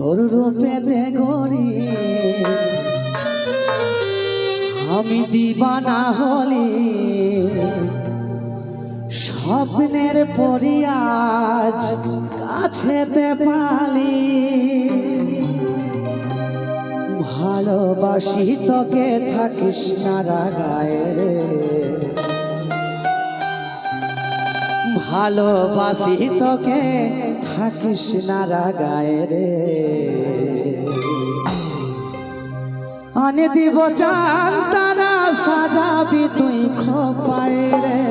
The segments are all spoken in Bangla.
তোর রূপেতে গড়ি আমি দিবানা হলে স্বপ্নের পরিয়াজ কাছেতে পালি ভালোবাসি তোকে থাকিস না রাগায়। ভালোবাসি তোকে, থাকিস না রাগায় রে। আনে দিব চান তারা সাজাবি তুই খোপায় রে।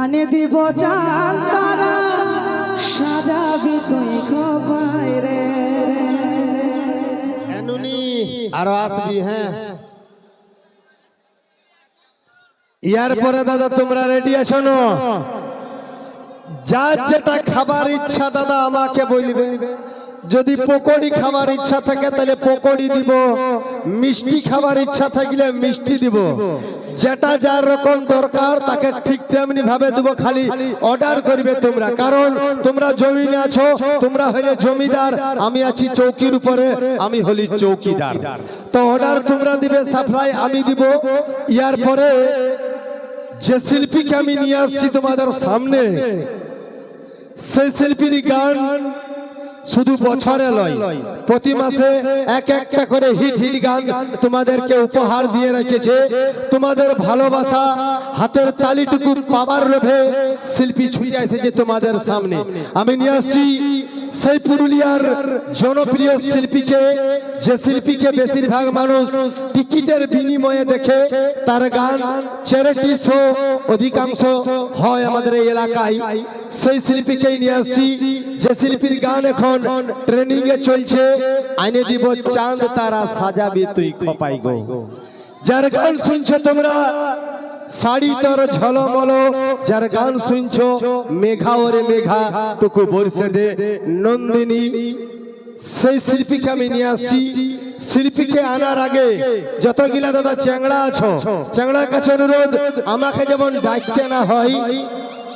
আনে দিব চান তারা সাজাবি তুই খোপায় রে। আরও আসবি হ্যাঁ। ইয়ার পরে দাদা তোমরা রেডি আছো? না যার যেটা খাবার ইচ্ছা দাদা আমাকে বলবে। যদি পকোড়ি খাবার ইচ্ছা থাকে তাহলে পকোড়ি দিব। মিষ্টি খাবার ইচ্ছা থাকলে মিষ্টি দিব। যেটা যার রকম দরকার তাকে ঠিক তেমনি ভাবে দেবো খালি। অর্ডার করবে তোমরা। কারণ তোমরা জমিনে আছো তোমরা হইলে জমিদার আমি আছি চৌকির উপরে আমি হলি চৌকিদার। তো অর্ডার তোমরা দিবে সাপ্লাই আমি দিব। ইয়ার পরে যে শিল্পীকে আমি নিয়ে আসছি তোমাদের সামনে সেই শিল্পীর গান শুধু বছরে লয়। প্রতি মাসে এক একটা করে হিট হিট গান তোমাদেরকে উপহার দিয়ে রেখেছে। তোমাদের ভালোবাসা হাতের তালিটুকু পাবার লোভে শিল্পী ছুটে এসেছে তোমাদের সামনে। আমি নিয়ে আসছি সেই পুরুলিয়ার জনপ্রিয় শিল্পীকে, যে শিল্পীকে বেশিরভাগ মানুষ টিকিটের বিনিময়ে দেখে তার গান চ্যারিটি শো অধিকাংশ হয় আমাদের এই এলাকায়। সেই শিল্পীকেই নিয়ে আসছি, যে শিল্পীর গান এখন ট্রেনিং এ চলছে। আইনে দিব চাঁদ, তারা সাজাবি, তুই খপাই গো। যার গান শুনছো তোমরা, শাড়ি তোর ঝলমল। যার গান শুনছো, মেঘা ওরে মেঘা, টুকু বর্ষে দে নন্দিনী। সেই শিল্পীকে আমি নিয়ে আসছি। শিল্পীকে আনার আগে যতগুলা দাদা চ্যাংড়া আছো, চ্যাংড়ার কাছে অনুরোধ, আমাকে যেমন ডাকতে না হয়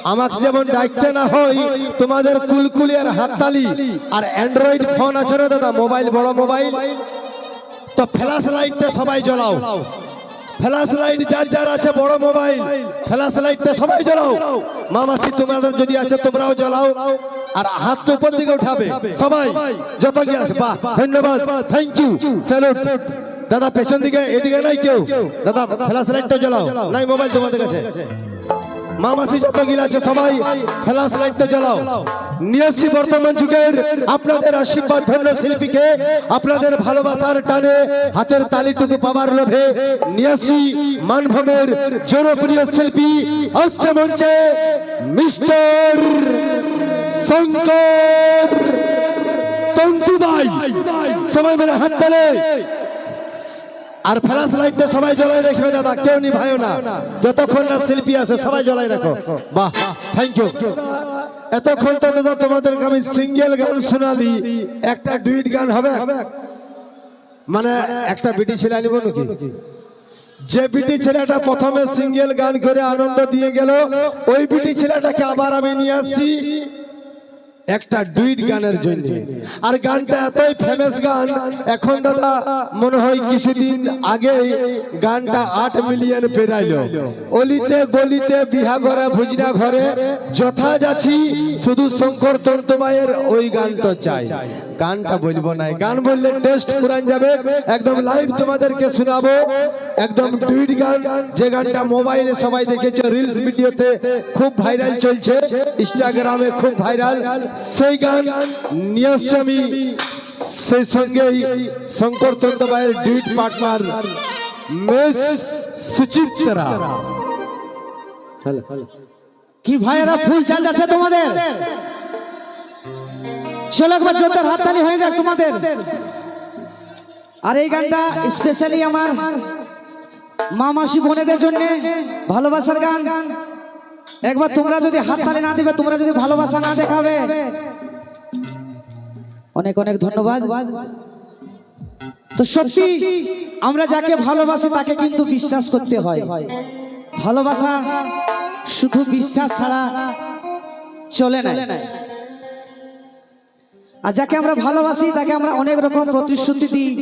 আমাকে যেমন ডাকতে না হয় তোমাদের কুলকুলি আর হাততালি আর অ্যান্ড্রয়েড ফোন আছে না দাদা মোবাইল বড় মোবাইল তো ফ্ল্যাশ লাইটটা সবাই জ্বলাও। ফ্ল্যাশ লাইট যার যার আছে বড় মোবাইল ফ্ল্যাশ লাইটটা সবাই জ্বলাও। মামাসি তোমাদের যদি আছে তোমরাও জ্বলাও। আর হাতটা উপর দিকে উঠাবে। সবাই যত গিয়ে আছে বাহ ধন্যবাদ। থ্যাংক ইউ স্যালুট দাদা পেছন দিকে এদিকে নাই কেউ। দাদা ফ্ল্যাশ লাইটটা জ্বলাও। নাই মোবাইল তোমাদের কাছে। মামাসি যত গিলা আছে সবাই ফ্ল্যাশ লাইটটা জ্বলাও। নিয়েছি বর্তমান যুগের আপনাদের আশীর্বাদ ধন্য শিল্পীকে, আপনাদের ভালোবাসার টানে হাতের তালিটুকু পাবার লোভে নিয়েছি মানভূমের জনপ্রিয় শিল্পী, আসছে মঞ্চে মিস্টার শঙ্কর তন্তুবাই সবাই মেরে হাত তালে। আর ফ্ল্যাশ লাইটটা সবাই জ্বলাই রাখবে দাদা, কেউ নি ভাইও না। যতক্ষণ না শিল্পী আছে, সবাই জ্বলাই রাখো। বাহ থ্যাংক ইউ এতক্ষণ তো দাদা তোমাদেরকে আমি সিঙ্গেল গান শোনালি একটা ডুইট গান হবে? মানে একটা বিটি ছেলে আনিব নাকি? যে বিটি ছেলেটা প্রথমে সিঙ্গেল গান করে আনন্দ দিয়ে গেল, ওই বিটি ছেলেটাকে আবার আমি নিয়ে আসছি। একটা ডুইট গানের জন্য। আর গানটা এতই ফেমাস গান, এখন দাদা মনে হয় কিছুদিন আগে গানটা আট মিলিয়ন পেরাইলো। অলিতে গলিতে বিহা ঘরে ভুজনা ঘরে যথা যাচ্ছি, শুধু শঙ্কর তন্তমায়ের ওই গানটা চাই। গানটা বলব না গান বললে টেস্ট পুরান যাবে। একদম লাইভ তোমাদেরকে শোনাবো। একদম ডুইট গান যে গানটা মোবাইলে সবাই দেখেছে রিলস ভিডিওতে খুব ভাইরাল চলছে। ইনস্টাগ্রামে খুব ভাইরাল সেই গান নিয়ে আমি সেই সঙ্গে শঙ্কর তন্তবায়ের ডুইট পার্টনার মিস সুচিত্রা কি ভাইয়েরা ফুল চাল আছে তোমাদের? চলো একবার জোরদার হাততালি হয়ে যাক তোমাদের। আর এই গানটা স্পেশালি আমার মা মাসি বোনেদের জন্য ভালোবাসার গান। একবার তোমরা যদি হাততালি না দিবে, তোমরা যদি ভালোবাসা না দেখাবে। অনেক অনেক ধন্যবাদ। তো সত্যি, আমরা যাকে ভালোবাসি তাকে কিন্তু বিশ্বাস করতে হয়। ভালোবাসা শুধু বিশ্বাস ছাড়া চলে না। আর যাকে আমরা ভালোবাসি, তাকে আমরা অনেক রকম প্রতিশ্রুতি দিই।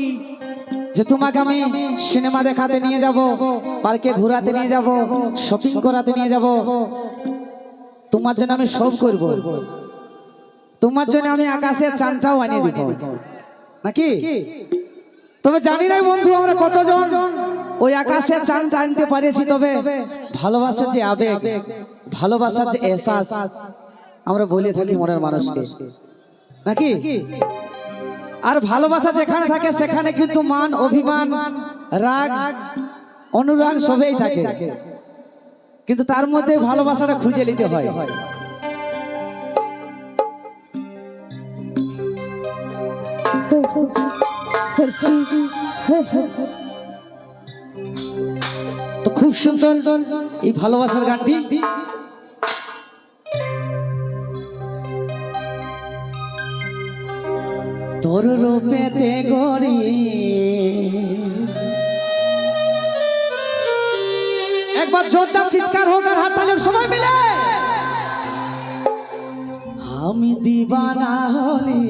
যে তোমাকে আমি সিনেমা দেখাতে নিয়ে যাব, পার্কে ঘোরাতে নিয়ে যাব, শপিং করাতে নিয়ে যাব, তোমার জন্য আমি সব করব। তোমার জন্য আমি আকাশে চাঁদটাও আনিয়ে দিব। নাকি? তবে জানি না বন্ধু, আমরা কতজন ওই আকাশে চাঁদ জানতে পারেছি, তবে ভালোবাসার যে আবেগ, ভালোবাসার যে এহসাস, আমরা বলে থাকি মনের মানুষকে। নাকি? আর ভালোবাসা যেখানে থাকে, সেখানে কিন্তু মান, অভিমান, রাগ, অনুরাগ সবেই থাকে। কিন্তু তার মধ্যে ভালোবাসাটা খুঁজে নিতে হয়। তো খুব সুন্দর এই ভালোবাসার গানটি। তোর রূপেতে গড়ি একবার জোরদার চিৎকার হোক আর হাত সময় মিলে। আমি দিবানা হলে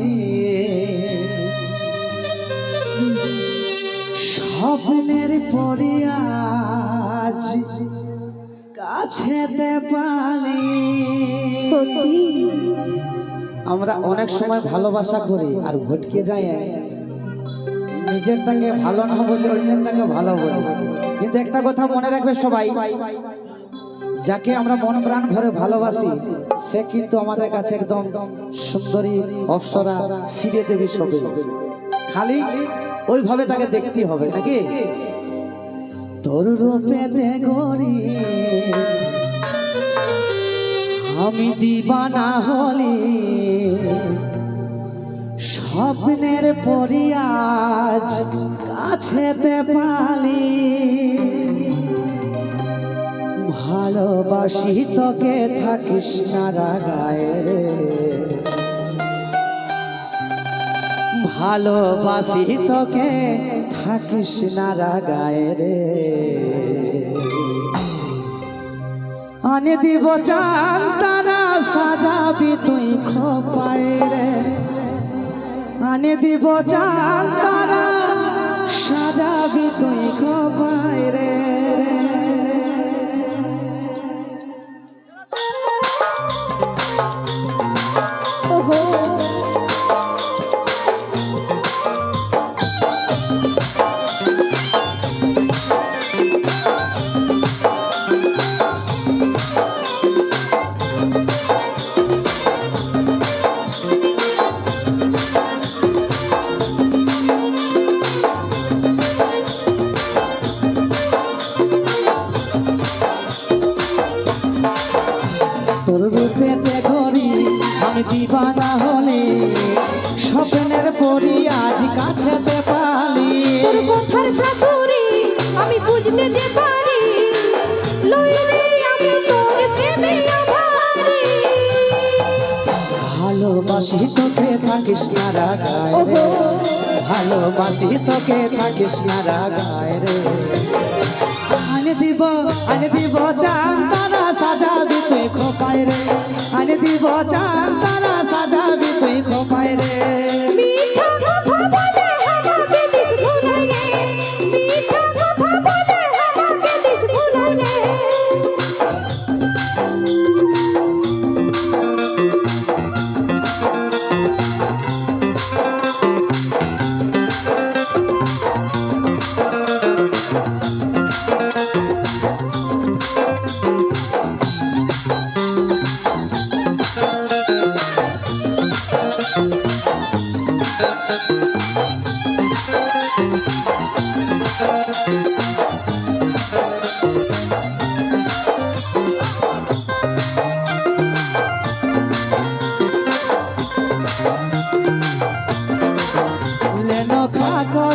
স্বপ্নের পরে আজ কাছেতে পালি আমরা অনেক সময় ভালোবাসা করি আর ভটকে যাই নিজেরটাকে ভালো না বলে অন্যেরটাকে ভালো বলি। কিন্তু একটা কথা মনে রাখবে সবাই, যাকে আমরা মন প্রাণ ভরে ভালোবাসি, সে কিন্তু আমাদের কাছে একদম সুন্দরী, অপসরা সিরে দেবী সবে খালি ওইভাবে তাকে দেখতে হবে, নাকি? তোর রূপেতে গড়ি আমি দিবানা হলে স্বপ্নের পরিয়াজ কাছেতে পালি ভালোবাসি তোকে, থাকিস না রাগায়। ভালোবাসি তোকে, থাকিস না রাগায় রে। আনে দিব চান তারা সাজাবি তুই খোপায় রে। আনে দিব চান তারা সাজাবি তুই খোপায় রে। ভালোবাসি তোকে থাকিস না রাগায় রে ভালোবাসি তোকে থাকিস না রাগায় রে। আনে দিব আনে দিব চান, তারা সাজাবি তুই খোপায় রে। আনে দিব চান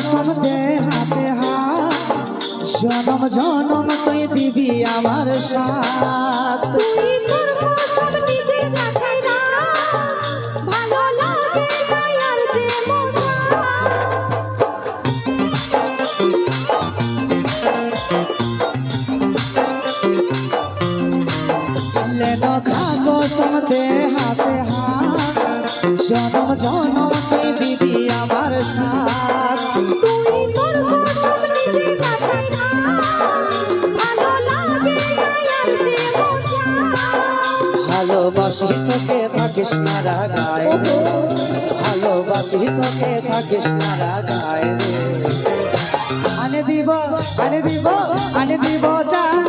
খাক হাতে হাত। জনম জনম তুই দিবি আমার সাথ। তুই দে হাতে হাত। জনম জনম সাথ। তোকে, থাকিস না রাগায় রে। ভালোবাসি তোকে, থাকিস না রাগায় রে। আনে দিব আনে দিব আনে দিব চান্দারা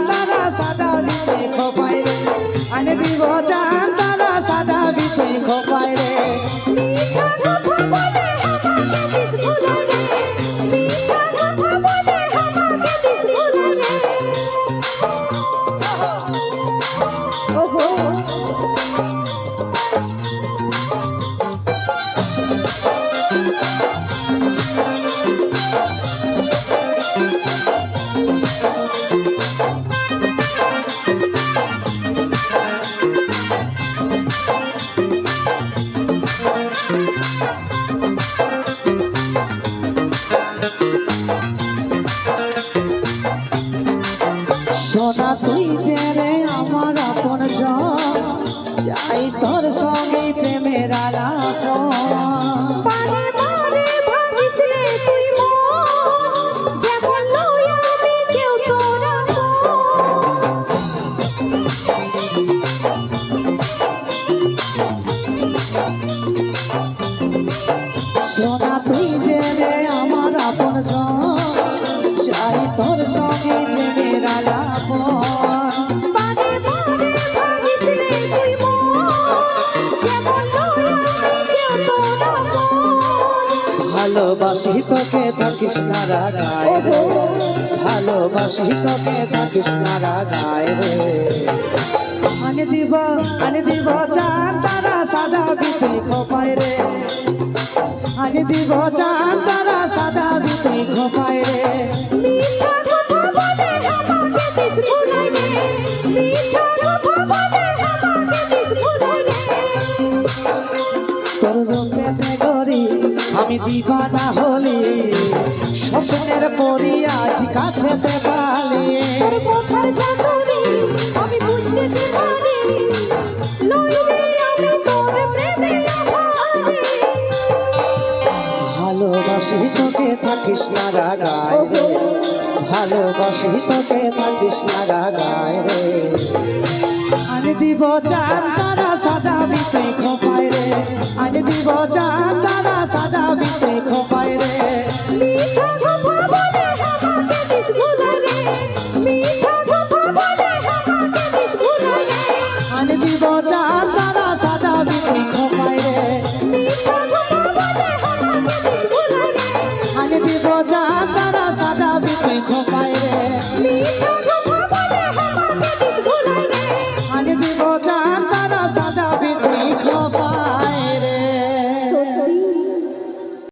সঙ্গে প্রেমের আলাপ ভালোবাসি তোকে থাকিস না রাগায় রে। ভালোবাসি তোকে থাকিস না রাগায় রে। আনে দিব আনে দিব চান তারা সাজাবি তুই খোপায় রে। আনে দিব চান কাছে পালিয়ে কথার জাদুরে আমি বুঝতে পারি লইলে আমি তোর প্রেমে ভালোবাসি তোকে থাকিস না রাগায় রে। ভালোবাসি তোকে থাকিস না রাগায় রে। আনে দিব চান তারা সাজাবি তুই খোপায় রে। আনে দিব চান তারা সাজাবি তুই খোপায় রে।